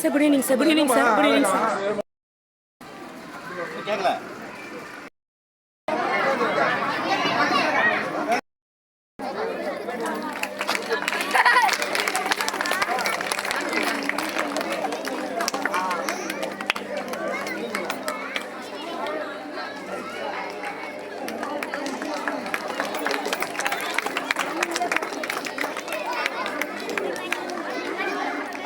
Sir good evening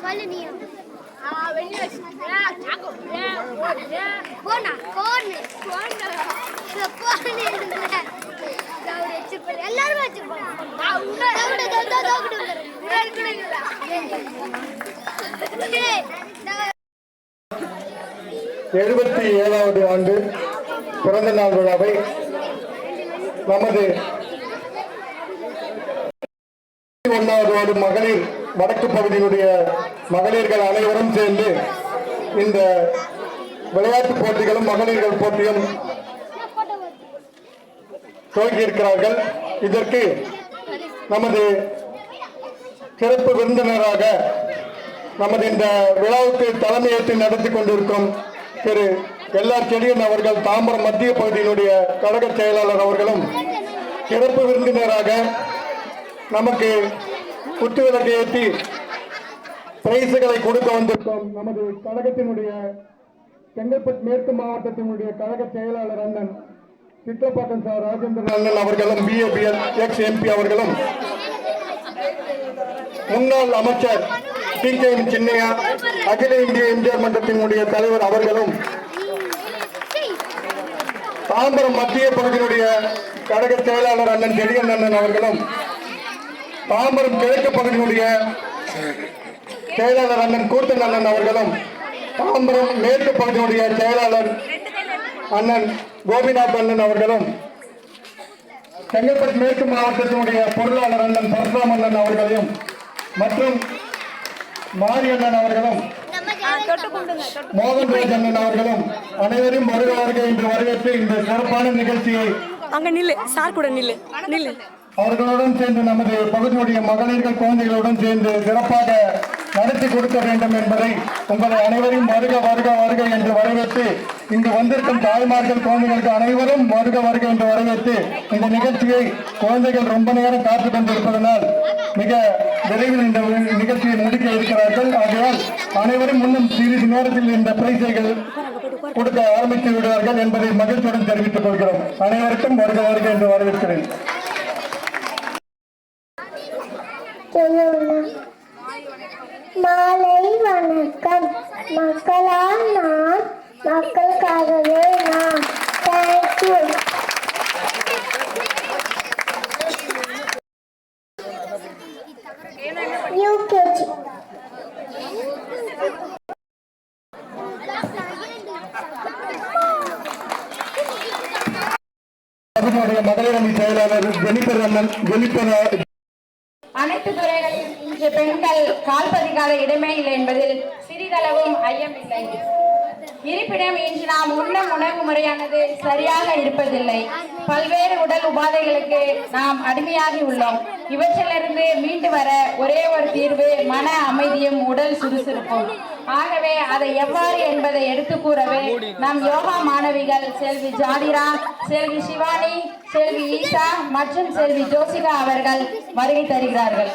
சொல்லு நீ எல்லாரும் எழுபத்தி ஏழாவது ஆண்டு பிறந்த நாள் விழாவை நமது ஒன்றாவது வார்டு மகளிர் வடக்கு பகுதியினுடைய மகளிர்கள் அனைவரும் சேர்ந்து இந்த விளையாட்டுப் போட்டிகளும் மகளிர்கள் போட்டியும் துவங்கியிருக்கிறார்கள் இதற்கு நமது சிறப்பு விருந்தினராக நமது இந்த விழாவுக்கு தலைமையேற்று நடத்தி கொண்டிருக்கும் திரு எல்லா செடியன் அவர்கள் தாம்பரம் மத்திய பகுதியினுடைய கழக செயலாளர் அவர்களும் சிறப்பு விருந்தினராக நமக்கு குத்துவிளக்கு ஏற்றி பிரைஸுகளை கொடுக்க வந்திருக்கும் நமது கழகத்தினுடைய செங்கல்பட்டு மேற்கு மாவட்டத்தினுடைய கழக செயலாளர் அண்ணன் சித்தப்பாக்கம் சார் ராஜேந்திரன் அண்ணன் அவர்களும் பிஏபிஎல் எக்ஸ் எம்பி அவர்களும் முன்னாள் அமைச்சர் டி கே சின்னையா அகில இந்திய எம்ஜிஆர் மன்றத்தினுடைய தலைவர் அவர்களும் தாம்பரம் மத்திய பகுதியினுடைய கழக செயலாளர் அண்ணன் செடியன் அண்ணன் அவர்களும் தாம்பரம் கிழக்கு பகுதியினுடைய செயலாளர் அண்ணன் கூத்தன் அண்ணன் அவர்களும் தாம்பரம் மேற்கு பகுதியினுடைய செயலாளர் அண்ணன் கோபிநாத் அண்ணன் அவர்களும் செங்கல்பட்டு மேற்கு மாவட்டத்தினுடைய பொருளாளர் அண்ணன் பரசுராம் அண்ணன் அவர்களையும் மற்றும் மாரியண்ணன் அவர்களும் மோகன்ராஜ் அண்ணன் அவர்களும் அனைவரும் வருக வருக என்று வரவேற்று இந்த சிறப்பான நிகழ்ச்சியை அங்க நில்லு சார் கூட நில்லு நில்லு. அவர்களுடன் சேர்ந்து நமது பகுதியுடைய மகளிர்கள் குழந்தைகளுடன் சேர்ந்து சிறப்பாக நடத்தி கொடுக்க வேண்டும் என்பதை உங்களை அனைவரும் வருக வருக வருக என்று வரவேற்று இங்கு வந்திருக்கும் தாய்மார்கள் குழந்தைகளுக்கு அனைவரும் வருக வருக என்று வரவேற்று இந்த நிகழ்ச்சியை குழந்தைகள் ரொம்ப நேரம் காத்து கொண்டிருப்பதனால் மிக விரைவில் இந்த நிகழ்ச்சியை முடிக்க இருக்கிறார்கள். ஆகையால் அனைவரும் இன்னும் சிறிது நேரத்தில் இந்த பிரைஸைகள் கொடுக்க ஆரம்பித்து விடுவார்கள் என்பதை மகிழ்ச்சியுடன் தெரிவித்துக் கொள்கிறோம். அனைவருக்கும் வருக வருக என்று வரவேற்கிறேன். மாலை வணக்கம். மக்களால் நான் மக்களுக்காகவே நான் தேங்க்யூ யூகேஜி மகளிர் அணி செயலாளர் ஜெனிபர் அண்ணன் ஜெனிபர் அனைத்து துறைகளில் இன்று பெண்கள் கால்பதிக்காத இடமே இல்லை என்பதில் சிறிதளவும் ஐயமில்லை இருப்பினும் இன்று நாம் உண்ணும் உணவு முறையானது சரியாக இருப்பதில்லை. பல்வேறு உடல் உபாதைகளுக்கு நாம் அடிமையாகி உள்ளோம். இவற்றிலிருந்து மீண்டு வர ஒரே ஒரு தீர்வு மன அமைதியும் உடல் சுறுசுறுப்பும். ஆகவே அதை எவ்வாறு என்பதை எடுத்து கூறவே நம் யோகா மாணவிகள் செல்வி ஜாதிரா செல்வி சிவானி செல்வி ஈசா மற்றும் செல்வி ஜோசிகா அவர்கள் வருகை தருகிறார்கள்.